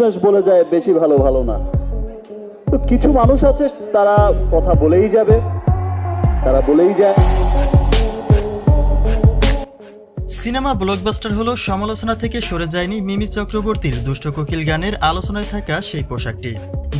ফ্যাস বলে যায়, বেশি ভালো ভালো না। তো কিছু মানুষ আছে, তারা কথা বলেই যাবে, তারা বলেই যায়। সিনেমা ব্লকবাস্টার হলো সমালোচনা থেকে সরে যায়নি মিমি চক্রবর্তীর দুষ্ট কোকিল গানের আলোচনায় থাকা সেই পোশাকটি।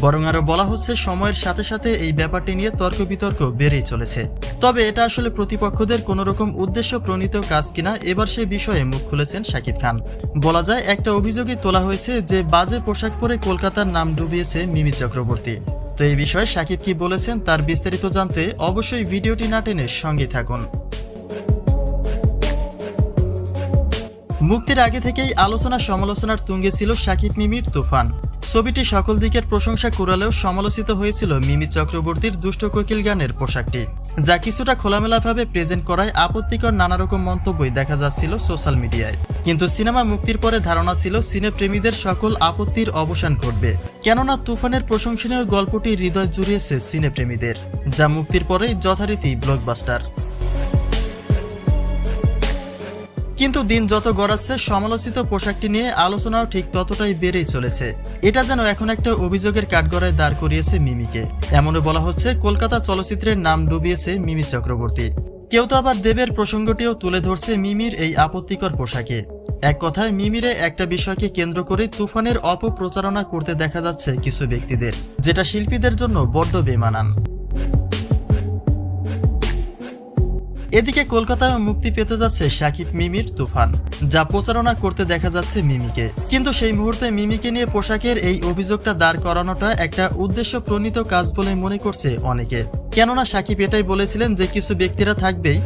বরং আরও বলা হচ্ছে সময়ের সাথে সাথে এই ব্যাপারটি নিয়ে তর্ক বিতর্ক বেড়েই চলেছে। তবে এটা আসলে প্রতিপক্ষদের কোনো রকম উদ্দেশ্য প্রণীত কাজ কিনা, এবার সে বিষয়ে মুখ খুলেছেন শাকিব খান। বলা যায়, একটা অভিযোগই তোলা হয়েছে যে বাজে পোশাক পরে কলকাতার নাম ডুবিয়েছে মিমি চক্রবর্তী। তো এই বিষয়ে শাকিব কি বলেছেন, তার বিস্তারিত জানতে অবশ্যই ভিডিওটি না টেনে সঙ্গে থাকুন। মুক্তির আগে থেকেই আলোচনা সমালোচনার তুঙ্গে ছিল সাকিব মিমির তুফান। ছবিটি সকল দিকের প্রশংসা কুড়ালেও সমালোচিত হয়েছিল মিমি চক্রবর্তীর দুষ্ট কোকিল গানের পোশাকটি। যা কিছুটা খোলামেলাভাবে প্রেজেন্ট করায় আপত্তিকর নানা রকম মন্তব্যই দেখা যাচ্ছিল সোশ্যাল মিডিয়ায়। কিন্তু সিনেমা মুক্তির পরে ধারণা ছিল সিনেপ্রেমীদের সকল আপত্তির অবসান ঘটবে। কেননা তুফানের প্রশংসনীয় গল্পটি হৃদয় জুড়িয়েছে সিনেপ্রেমীদের, যা মুক্তির পরেই যথারীতি ব্লকবাস্টার কিন্তু দিন যত গড়াচ্ছে, সমালোচিত পোশাকটি নিয়ে আলোচনাও ঠিক ততটাই বেড়েই চলেছে। এটা যেন এখন একটা অভিযোগের কাঠগড়ায় দাঁড় করিয়েছে মিমিকে। এমনও বলা হচ্ছে, কলকাতা চলচ্চিত্রের নাম ডুবিয়েছে মিমি চক্রবর্তী। কেউ তো আবার দেবের প্রসঙ্গটিও তুলে ধরছে মিমির এই আপত্তিকর পোশাকে। এক কথায়, মিমিরে একটা বিষয়কে কেন্দ্র করে তুফানের অপপ্রচারণা করতে দেখা যাচ্ছে কিছু ব্যক্তিদের, যেটা শিল্পীদের জন্য বড্ড বেমানান। এদিকে কলকাতায় মুক্তি পেতে যাচ্ছে সাকিব, মিমির তুফান, যা প্রচারণা করতে দেখা যাচ্ছে মিমিকে। কিন্তু সেই মুহূর্তে মিমিকে নিয়ে পোশাকের এই অভিযোগটা দাঁড় করানোটা একটা উদ্দেশ্য প্রণীত কাজ বলে মনে করছে অনেকে। কেননা সাকিব এটাই বলেছিলেন যে কিছু ব্যক্তিরা থাকবেই,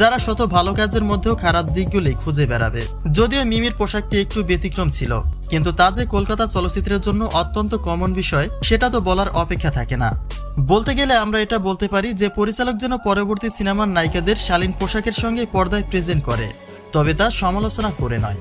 যারা শত ভালো কাজের মধ্যেও খারাপ দিকগুলি খুঁজে বেড়াবে। যদিও মিমির পোশাকটি একটু ব্যতিক্রম ছিল, কিন্তু তা যে কলকাতা চলচ্চিত্রের জন্য অত্যন্ত কমন বিষয়, সেটা তো বলার অপেক্ষা থাকে না। বলতে গেলে আমরা এটা বলতে পারি যে পরিচালক যেন পরবর্তী সিনেমার নায়িকাদের শালীন পোশাকের সঙ্গে পর্দায় প্রেজেন্ট করে, তবে তা সমালোচনা করে নয়।